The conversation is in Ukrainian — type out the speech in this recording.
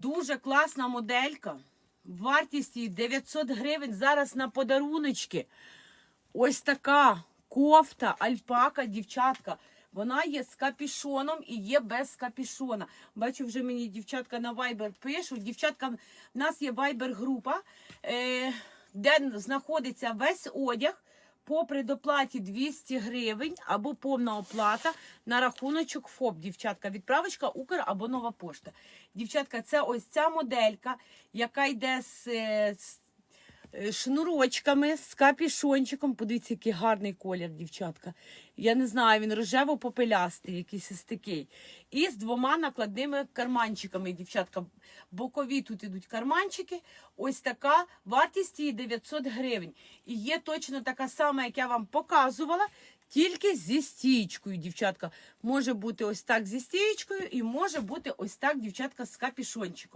Дуже класна моделька. Вартість її 900 гривень. Зараз на подаруночки. Ось така кофта, альпака, дівчатка. Вона є з капішоном і є без капішона. Бачу, вже мені дівчатка на Viber пишуть. Дівчатка, в нас є Viber група, е, де знаходиться весь одяг по предоплаті 200 гривень або повна оплата на рахуночок ФОП. Дівчатка, відправочка Укр або нова пошта. Дівчатка, це ось ця моделька, яка йде з, е, з шнурочками, з капішончиком. Подивіться, який гарний колір, дівчатка. Я не знаю, він рожево-попелястий, якийсь ось такий. І з двома накладними карманчиками, дівчатка. Бокові тут ідуть карманчики. Ось така вартість її 900 гривень. І є точно така сама, як я вам показувала. Тільки зі стієчкою, дівчатка. Може бути ось так зі стієчкою, і може бути ось так, дівчатка, з капішончиком.